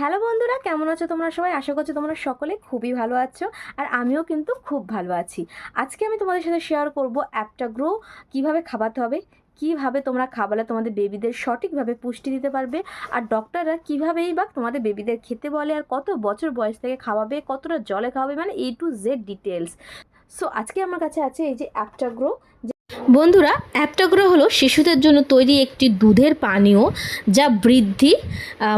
Hello বন্ধুরা, কেমন আছো তোমরা সবাই? আশা করছ তোমরা সকলে খুবই ভালো আছো আর আমিও কিন্তু খুব ভালো আছি। আজকে আমি তোমাদের সাথে শেয়ার করব অ্যাপটা গ্রো কীভাবে খাওয়াতে হবে, কীভাবে তোমরা খাবালে তোমাদের বেবিদের সঠিকভাবে পুষ্টি দিতে পারবে, আর ডক্টররা কীভাবেই বা তোমাদের বেবিদের খেতে বলে, আর কত বছর বয়স থেকে খাওয়াবে, কতটা জলে খাওয়াবে মানে A to Z details so আজকে আমার কাছে আছে এই যে অ্যাপটা গ্রো বন্ধুরা, অ্যাপটাগ্রো হলো শিশুদের জন্য তৈরি একটি দুধের পানীয় যা বৃদ্ধি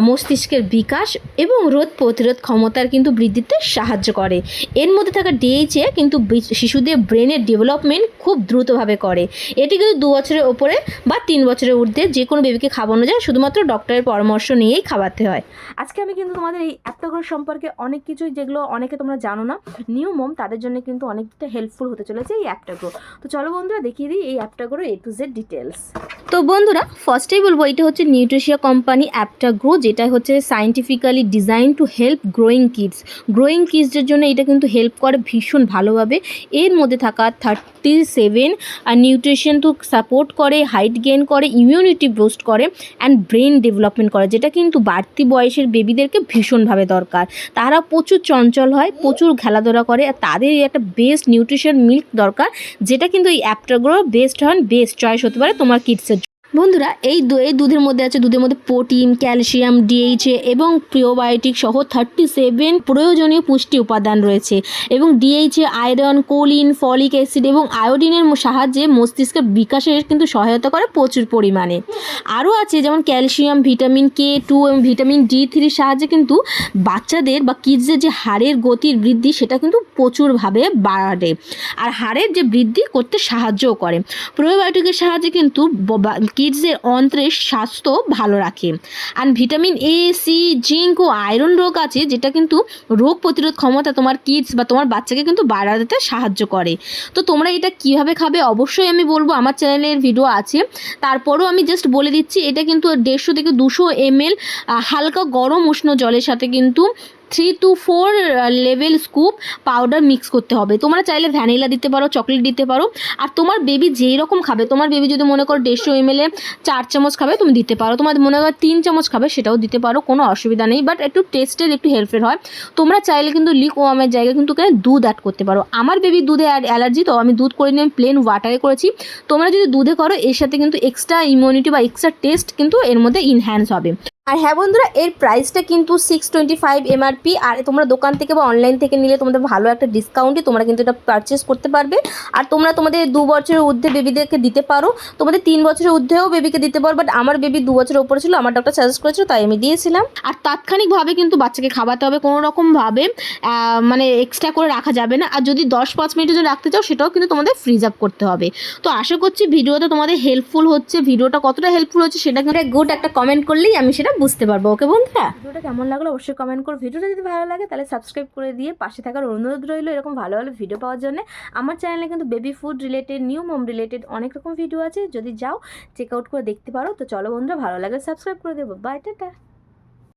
মস্তিষ্কের বিকাশ এবং রোগ প্রতিরোধ ক্ষমতার কিন্তু বৃদ্ধিতে সাহায্য করে। এর মধ্যে থাকা ডিএইচএ কিন্তু শিশুদের ব্রেনের ডেভেলপমেন্ট খুব দ্রুতভাবে করে। এটি কিন্তু দু বছরের ওপরে বা তিন বছরের ঊর্ধ্বে যে কোনো বেবিকে খাওয়ানো যায়, শুধুমাত্র ডক্টরের পরামর্শ নিয়েই খাওয়াতে হয়। আজকে আমি কিন্তু তোমাদের এই অ্যাপটাগ্রো সম্পর্কে অনেক কিছুই যেগুলো অনেকে তোমরা জানো না, নিউ মম, তাদের জন্য কিন্তু অনেকটা হেল্পফুল হতে চলেছে এই অ্যাপটাগ্রো। তো চলো বন্ধুরা, দেখিয়ে দিই এই Aptagrow A to Z details তো বন্ধুরা ফার্স্টেই বলব, এটা হচ্ছে নিউট্রিশিয়া কোম্পানি অ্যাপটা গ্রো যেটা হচ্ছে scientifically design to help growing kids growing কিডসদের জন্য এটা কিন্তু হেল্প করে ভীষণ ভালোভাবে। এর মধ্যে থাকা থার্টি সেভেন আর নিউট্রিশন তো সাপোর্ট করে হাইট গেন করে ইমিউনিটি বুস্ট করে অ্যান্ড ব্রেন ডেভেলপমেন্ট করে, যেটা কিন্তু বাড়তি বয়সের বেবিদেরকে ভীষণভাবে দরকার। তারা প্রচুর চঞ্চল হয়, প্রচুর খেলাধুলা করে, আর তাদের একটা বেস্ট নিউট্রিশন মিল্ক দরকার, যেটা কিন্তু এই অ্যাপটাগুলো বেস্ট হন বেস্ট চয়েস হতে পারে তোমার কিডসের বন্ধুরা, এই এই দুধের মধ্যে আছে দুধের মধ্যে প্রোটিন, ক্যালসিয়াম ডিএইচএ এবং প্রিওবায়োটিক সহ থার্টি সেভেন প্রয়োজনীয় পুষ্টি উপাদান রয়েছে এবং DHA iron choline folic acid এবং আয়োডিনের সাহায্যে মস্তিষ্কের বিকাশের কিন্তু সহায়তা করে প্রচুর পরিমাণে। আরও আছে যেমন ক্যালসিয়াম, ভিটামিন কে টু এবং ভিটামিন ডি থ্রির সাহায্যে কিন্তু বাচ্চাদের বা কিডসদের যে হাড়ের গতির বৃদ্ধি, সেটা কিন্তু প্রচুরভাবে বাড়ে আর হাড়ের যে বৃদ্ধি করতে সাহায্যও করে। প্রোবায়োটিকের সাহায্যে কিন্তু কিডসের অন্ত্রের স্বাস্থ্য ভালো রাখে। আর ভিটামিন এ সি জিঙ্ক ও আয়রন রোগ আছে, যেটা কিন্তু রোগ প্রতিরোধ ক্ষমতা তোমার কিডস বা তোমার বাচ্চাকে কিন্তু বাড়াতে সাহায্য করে। তো তোমরা এটা কীভাবে খাবে অবশ্যই আমি বলব, আমার চ্যানেলের ভিডিও আছে। তারপরেও আমি জাস্ট বলে দিচ্ছি, এটা কিন্তু দেড়শো থেকে দুশো এমএল হালকা গরম উষ্ণ জলের সাথে কিন্তু three to four level scoop powder mix করতে হবে। তোমরা চাইলে ভ্যানিলা দিতে পারো চকলেট দিতে পারো। আর তোমার বেবি যেই রকম খাবে, তোমার বেবি যদি মনে করো দেড়শো এমএলে চার চামচ খাবে, তুমি দিতে পারো। তোমার মনে করো তিন চামচ খাবে, সেটাও দিতে পারো, কোনো অসুবিধা নেই। বাট একটু টেস্টের একটু হেল্পফুল হয়। তোমরা চাইলে কিন্তু লিক ওয়ামের জায়গায় কিন্তু দুধ অ্যাড করতে পারো। আমার বেবি দুধে অ্যালার্জি তো আমি দুধ করে নিয়ে প্লেন ওয়াটারে করেছি। তোমরা যদি দুধে করো, এর সাথে কিন্তু এক্সট্রা ইমিউনিটি বা এক্সট্রা টেস্ট কিন্তু এর মধ্যে ইনহ্যান্স হবে। আর হ্যাঁ বন্ধুরা এর প্রাইসটা কিন্তু সিক্স টোয়েন্টি ফাইভ এমআরপি আর তোমরা দোকান থেকে বা অনলাইন থেকে নিলে তোমাদের ভালো একটা ডিসকাউন্টে তোমরা কিন্তু এটা পারচেস করতে পারবে। আর তোমরা তোমাদের দু বছরের ঊর্ধ্বে বেবিদেরকে দিতে পারো। তোমাদের তিন বছরের ঊর্ধ্বেও বেবিকে দিতে পারো বাট আমার বেবি দু বছরের উপরে ছিল আমার ডক্টর সাজেস্ট করেছিল তাই আমি দিয়েছিলাম। আর তাৎক্ষণিকভাবে কিন্তু বাচ্চাকে খাওয়াতে হবে কোনো রকমভাবে মানে এক্সট্রা করে রাখা যাবে না। আর যদি দশ পাঁচ মিনিটের জন্য রাখতে চাও সেটাও কিন্তু তোমাদের ফ্রিজ আপ করতে হবে। তো আশা করছি ভিডিওটা তোমাদের হেল্পফুল হচ্ছে ভিডিওটা কতটা হেল্পফুল হচ্ছে সেটা কিন্তু গুড একটা কমেন্ট করলেই আমি সেটা বুঝতে পারব। ওকে বন্ধুরা? ভিডিওটা কেমন লাগল অবশ্যই কমেন্ট করো। ভিডিওটা যদি ভালো লাগে তাহলে সাবস্ক্রাইব করে দিয়ে পাশে থাকার অনুরোধ রইল এরকম ভালো ভালো ভিডিও পাওয়ার জন্য। আমার চ্যানেলে কিন্তু baby food related new mom related অনেক রকম ভিডিও আছে। যদি যাও চেক আউট করে দেখতে পারো। তো চলো বন্ধুরা, ভালো লাগে সাবস্ক্রাইব করে দেবো। Bye tata.